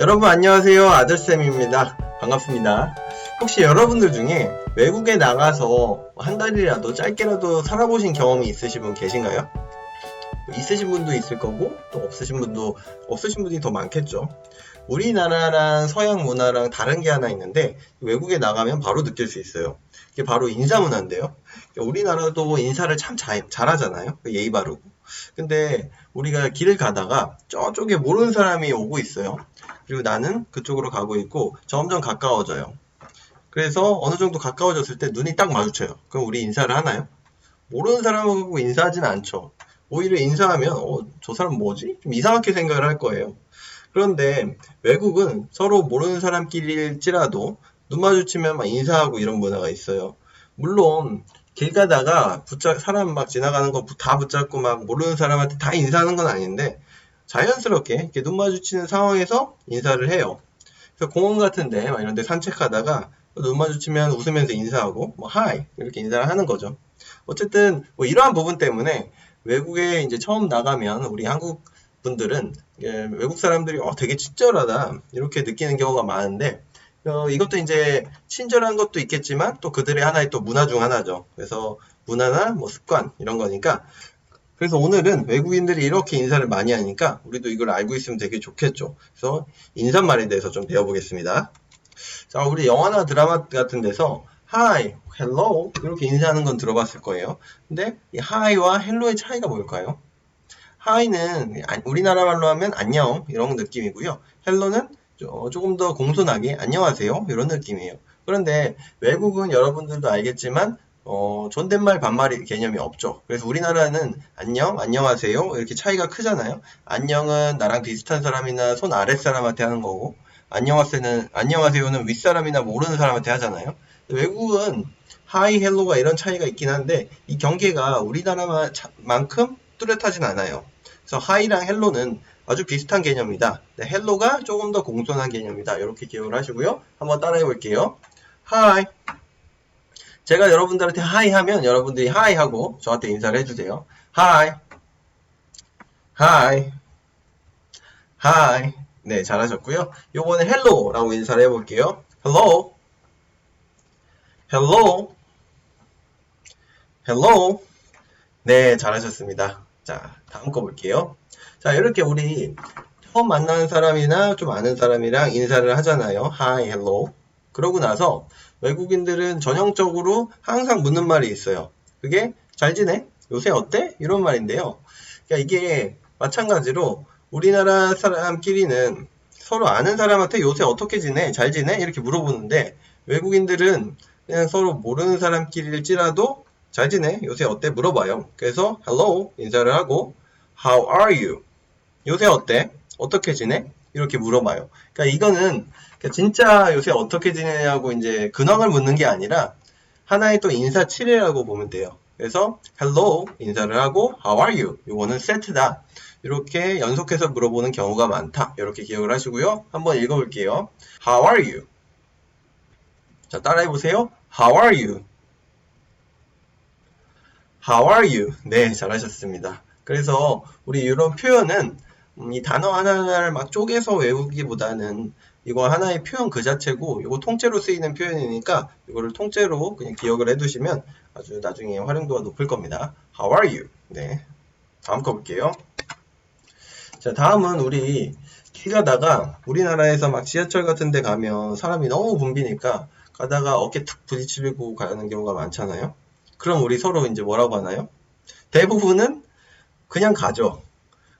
여러분 안녕하세요. 아들쌤입니다. 반갑습니다. 혹시 여러분들 중에 외국에 나가서 한 달이라도 짧게라도 살아보신 경험이 있으신 분 계신가요? 있으신 분도 있을 거고 또 없으신 분도 없으신 분이 더 많겠죠 우리나라랑 서양 문화랑 다른 게 하나 있는데 외국에 나가면 바로 느낄 수 있어요 이게 바로 인사 문화인데요 우리나라도 인사를 참 잘, 잘하잖아요 예의 바르고 근데 우리가 길을 가다가 저쪽에 모르는 사람이 오고 있어요 그리고 나는 그쪽으로 가고 있고 점점 가까워져요. 그래서 어느 정도 가까워졌을 때 눈이 딱 마주쳐요. 그럼 우리 인사를 하나요? 모르는 사람하고 인사하진 않죠. 오히려 인사하면 어, 저 사람 뭐지? 좀 이상하게 생각을 할 거예요. 그런데 외국은 서로 모르는 사람끼리일지라도 눈 마주치면 막 인사하고 이런 문화가 있어요. 물론 길 가다가 붙잡 사람 막 지나가는 거 다 붙잡고 막 모르는 사람한테 다 인사하는 건 아닌데 자연스럽게 이렇게 눈 마주치는 상황에서 인사를 해요. 그래서 공원 같은데 막 이런 데 산책하다가 눈 마주치면 웃으면서 인사하고 뭐 하이 이렇게 인사를 하는 거죠. 어쨌든 뭐 이러한 부분 때문에 외국에 이제 처음 나가면 우리 한국 분들은 예, 외국 사람들이 어, 되게 친절하다 이렇게 느끼는 경우가 많은데 어, 이것도 이제 친절한 것도 있겠지만 또 그들의 하나의 또 문화 중 하나죠. 그래서 문화나 뭐 습관 이런 거니까 그래서 오늘은 외국인들이 이렇게 인사를 많이 하니까 우리도 이걸 알고 있으면 되게 좋겠죠. 그래서 인사말에 대해서 좀 배워보겠습니다. 자, 우리 영화나 드라마 같은 데서 Hi, Hello 이렇게 인사하는 건 들어봤을 거예요. 근데 이 Hi와 Hello의 차이가 뭘까요? Hi는 우리나라 말로 하면 안녕 이런 느낌이고요. Hello는 조금 더 공손하게 안녕하세요 이런 느낌이에요. 그런데 외국은 여러분들도 알겠지만 어, 존댓말 반말 개념이 없죠. 그래서 우리나라는 안녕, 안녕하세요 이렇게 차이가 크잖아요. 안녕은 나랑 비슷한 사람이나 손 아랫 사람한테 하는 거고 안녕하세요는 안녕하세요는 윗사람이나 모르는 사람한테 하잖아요. 외국은 하이, 헬로가 이런 차이가 있긴 한데 이 경계가 우리나라만큼 뚜렷하진 않아요. 그래서 하이랑 헬로는 아주 비슷한 개념이다. 네, 헬로가 조금 더 공손한 개념이다. 이렇게 기억을 하시고요. 한번 따라해 볼게요. 하이. 제가 여러분들한테 하이 하면 여러분들이 하이 하고 저한테 인사를 해주세요. 하이. 하이. 하이. 네, 잘하셨고요. 요번에 헬로라고 인사를 해볼게요. 헬로. 헬로. 헬로. 네, 잘하셨습니다. 자, 다음 거 볼게요. 자, 이렇게 우리 처음 만나는 사람이나 좀 아는 사람이랑 인사를 하잖아요. 하이, 헬로. 그러고 나서 외국인들은 전형적으로 항상 묻는 말이 있어요. 그게 잘 지내? 요새 어때? 이런 말인데요. 그러니까 이게 마찬가지로 우리나라 사람끼리는 서로 아는 사람한테 요새 어떻게 지내? 잘 지내? 이렇게 물어보는데 외국인들은 그냥 서로 모르는 사람끼리일지라도 잘 지내? 요새 어때? 물어봐요. 그래서 hello 인사를 하고 how are you? 요새 어때? 어떻게 지내? 이렇게 물어봐요. 그러니까 이거는 진짜 요새 어떻게 지내냐고 이제 근황을 묻는 게 아니라 하나의 또 인사 치레라고 보면 돼요. 그래서 hello 인사를 하고 how are you? 이거는 세트다. 이렇게 연속해서 물어보는 경우가 많다. 이렇게 기억을 하시고요. 한번 읽어볼게요. How are you? 자, 따라해 보세요. How are you? How are you? 네, 잘하셨습니다. 그래서 우리 이런 표현은 음, 이 단어 하나하나를 막 쪼개서 외우기보다는 이거 하나의 표현 그 자체고 이거 통째로 쓰이는 표현이니까 이거를 통째로 그냥 기억을 해두시면 아주 나중에 활용도가 높을 겁니다. How are you? 네, 다음 거 볼게요. 자, 다음은 우리 길 가다가 우리나라에서 막 지하철 같은 데 가면 사람이 너무 붐비니까 가다가 어깨 탁 부딪히고 가는 경우가 많잖아요. 그럼 우리 서로 이제 뭐라고 하나요? 대부분은 그냥 가죠.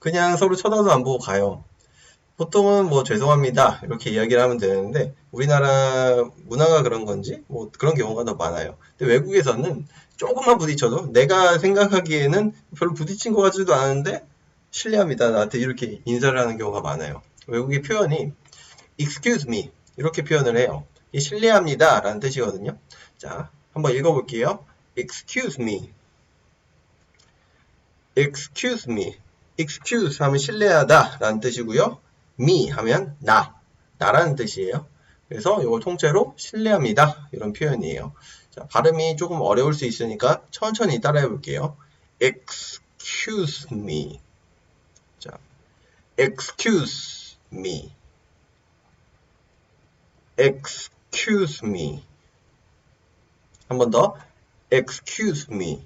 그냥 서로 쳐다도 안 보고 가요. 보통은 뭐 죄송합니다 이렇게 이야기를 하면 되는데 우리나라 문화가 그런 건지 뭐 그런 경우가 더 많아요. 근데 외국에서는 조금만 부딪혀도 내가 생각하기에는 별로 부딪힌 것 같지도 않은데 실례합니다 나한테 이렇게 인사를 하는 경우가 많아요. 외국의 표현이 excuse me 이렇게 표현을 해요. 이 실례합니다 라는 뜻이거든요. 자 한번 읽어볼게요. Excuse me excuse me excuse 하면 신뢰하다 라는 뜻이고요. me 하면 나, 나라는 뜻이에요. 그래서 이걸 통째로 신뢰합니다. 이런 표현이에요. 자, 발음이 조금 어려울 수 있으니까 천천히 따라해 볼게요. excuse me. 자, excuse me. excuse me. 한 번 더, excuse me.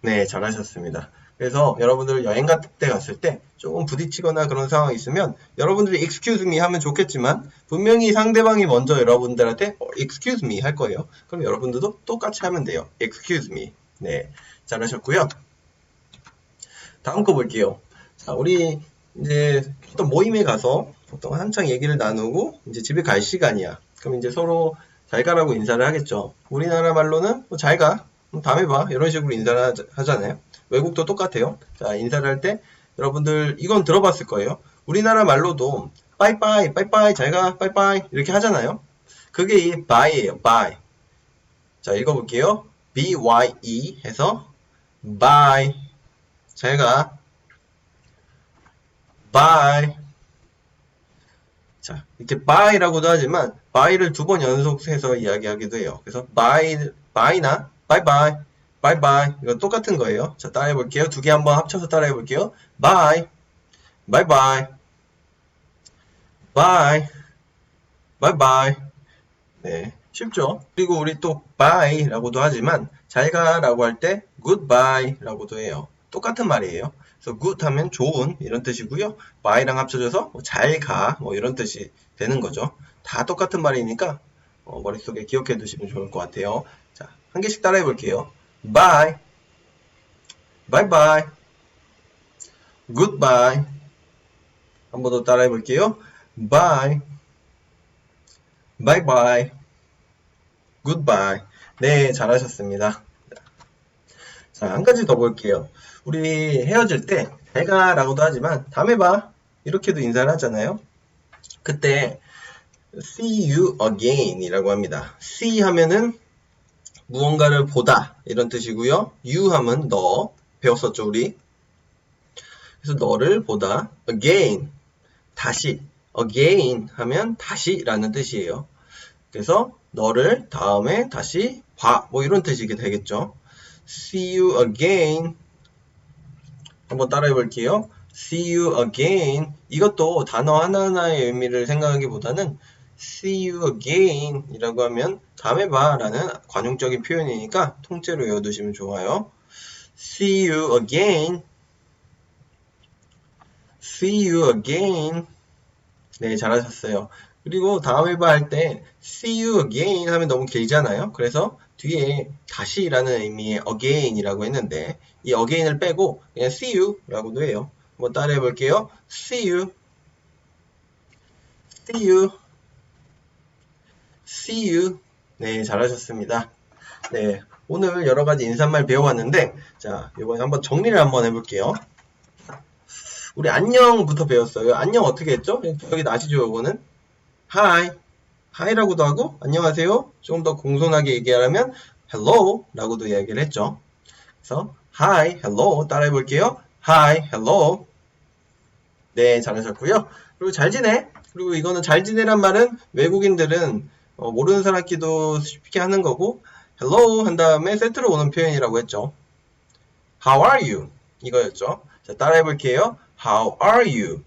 네, 잘하셨습니다. 그래서 여러분들 여행 같은 때 갔을 때 조금 부딪히거나 그런 상황이 있으면 여러분들이 excuse me 하면 좋겠지만 분명히 상대방이 먼저 여러분들한테 어, excuse me 할 거예요. 그럼 여러분들도 똑같이 하면 돼요. excuse me. 네, 잘하셨고요. 다음 거 볼게요. 자, 우리 이제 어떤 모임에 가서 보통 한창 얘기를 나누고 이제 집에 갈 시간이야. 그럼 이제 서로 잘 가라고 인사를 하겠죠. 우리나라 말로는 뭐 잘 가, 음, 다음에 봐 이런 식으로 인사를 하잖아요. 외국도 똑같아요. 자 인사를 할 때 여러분들 이건 들어봤을 거예요. 우리나라 말로도 빠이빠이, 빠이빠이, 잘 가, 빠이빠이 이렇게 하잖아요. 그게 이 by예요. by. 자 읽어볼게요. B-Y-E 해서 bye. 잘 가. bye. 자, 이렇게 bye라고도 하지만 bye를 두 번 연속해서 이야기하기도 해요. 그래서 bye, bye나 bye bye, bye bye 이건 똑같은 거예요. 자, 따라해 볼게요. 두 개 한번 합쳐서 따라해 볼게요. bye, bye bye, bye, bye bye. 네, 쉽죠? 그리고 우리 또 bye라고도 하지만 잘 가라고 할 때 goodbye라고도 해요. 똑같은 말이에요. 그래서 good 하면 좋은 이런 뜻이고요. by랑 합쳐져서 뭐 잘 가, 뭐 이런 뜻이 되는 거죠. 다 똑같은 말이니까 어, 머릿속에 기억해 두시면 좋을 것 같아요. 자, 한 개씩 따라해 볼게요. bye, bye bye, goodbye. 한 번 더 따라해 볼게요. bye, bye bye, goodbye. 네, 잘하셨습니다. 자, 한 가지 더 볼게요. 우리 헤어질 때, 내가 라고도 하지만, 다음에 봐. 이렇게도 인사를 하잖아요. 그때, see you again 이라고 합니다. see 하면은 무언가를 보다 이런 뜻이고요. you 하면 너 배웠었죠 우리. 그래서 너를 보다 again 다시 again 하면 다시라는 뜻이에요. 그래서 너를 다음에 다시 봐 뭐 이런 뜻이 되겠죠. see you again 한번 따라해 볼게요. see you again 이것도 단어 하나하나의 의미를 생각하기보다는 see you again 이라고 하면 다음에 봐 라는 관용적인 표현이니까 통째로 외워두시면 좋아요. see you again see you again 네 잘하셨어요. 그리고 다음에 봐 할 때 see you again 하면 너무 길잖아요. 그래서 뒤에 다시 라는 의미의 again이라고 했는데 이 again을 빼고 그냥 see you라고도 해요. 한번 따라해 볼게요. see you see you see you 네 잘하셨습니다. 네 오늘 여러 가지 인사말 배워봤는데 자 이번에 한번 정리를 한번 해볼게요. 우리 안녕부터 배웠어요. 안녕 어떻게 했죠? 여기 아시죠? 요거는 hi hi라고도 하고 안녕하세요. 조금 더 공손하게 얘기하려면 hello 라고도 이야기를 했죠. 그래서 hi, hello 따라해 볼게요. hi, hello 네 잘하셨고요. 그리고 잘 지내. 그리고 이거는 잘 지내란 말은 외국인들은 어, 모르는 사람끼도 쉽게 하는 거고 hello 한 다음에 세트로 오는 표현이라고 했죠. how are you 이거였죠. 자 따라해 볼게요. how are you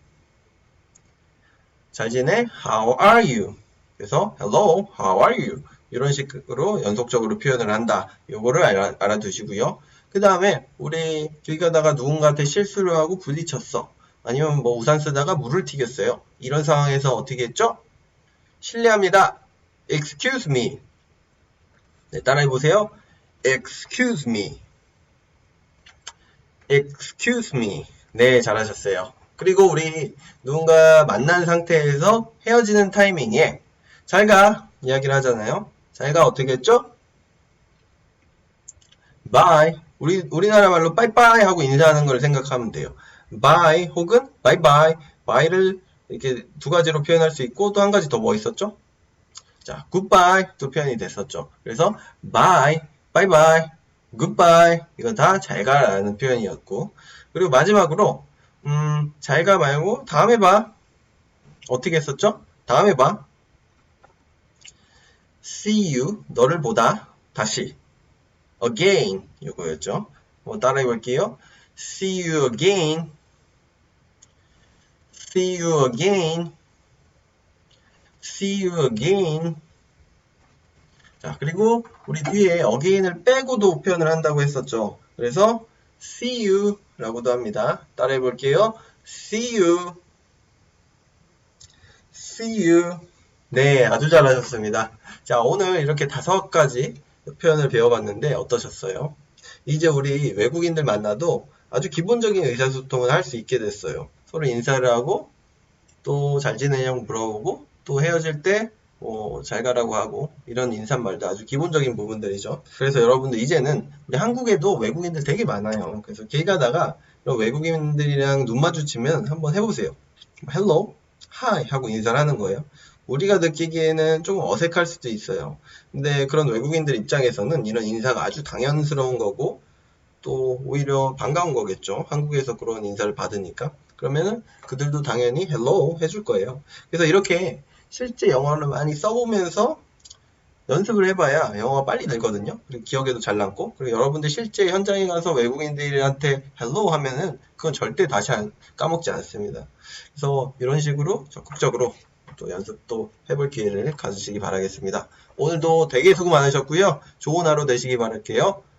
잘 지내? How are you? 그래서 hello, how are you? 이런 식으로 연속적으로 표현을 한다. 요거를 알아, 알아두시고요. 그 다음에 우리 길 가다가 누군가한테 실수를 하고 부딪혔어. 아니면 뭐 우산 쓰다가 물을 튀겼어요. 이런 상황에서 어떻게 했죠? 실례합니다. Excuse me. 네, 따라해 보세요. Excuse me. Excuse me. 네, 잘하셨어요. 그리고 우리 누군가 만난 상태에서 헤어지는 타이밍에 잘가 이야기를 하잖아요. 잘가 어떻게 했죠? bye. 우리 우리나라 말로 빠이빠이 하고 인사하는 걸 생각하면 돼요. bye 혹은 바이바이. 바이를 이렇게 두 가지로 표현할 수 있고 또 한 가지 더 뭐 있었죠? 자, goodbye 또 표현이 됐었죠. 그래서 bye, bye bye, goodbye 이건 다 잘 가라는 표현이었고 그리고 마지막으로 음, 잘 가 말고 다음에 봐. 어떻게 했었죠? 다음에 봐. see you 너를 보다 다시 again 이거였죠. 뭐 따라해 볼게요. see you again. see you again. See you again. 자, 그리고 우리 뒤에 again을 빼고도 표현을 한다고 했었죠. 그래서 see you 라고도 합니다. 따라해 볼게요. see you. see you. 네, 아주 잘하셨습니다. 자, 오늘 이렇게 다섯 가지 표현을 배워봤는데 어떠셨어요? 이제 우리 외국인들 만나도 아주 기본적인 의사소통을 할 수 있게 됐어요. 서로 인사를 하고 또 잘 지내냐고 물어보고 또 헤어질 때 뭐 잘 가라고 하고 이런 인사말도 아주 기본적인 부분들이죠. 그래서 여러분들 이제는 우리 한국에도 외국인들 되게 많아요. 그래서 길 가다가 이런 외국인들이랑 눈 마주치면 한번 해보세요. 헬로, 하이 하고 인사를 하는 거예요. 우리가 느끼기에는 조금 어색할 수도 있어요. 근데 그런 외국인들 입장에서는 이런 인사가 아주 당연스러운 거고 또 오히려 반가운 거겠죠. 한국에서 그런 인사를 받으니까. 그러면은 그들도 당연히 헬로 해줄 거예요. 그래서 이렇게 실제 영어를 많이 써보면서 연습을 해봐야 영어가 빨리 늘거든요. 그리고 기억에도 잘 남고. 그리고 여러분들 실제 현장에 가서 외국인들한테 헬로 하면은 그건 절대 다시 안- 까먹지 않습니다. 그래서 이런 식으로 적극적으로 또 연습도 해볼 기회를 가지시기 바라겠습니다. 오늘도 되게 수고 많으셨고요. 좋은 하루 되시기 바랄게요.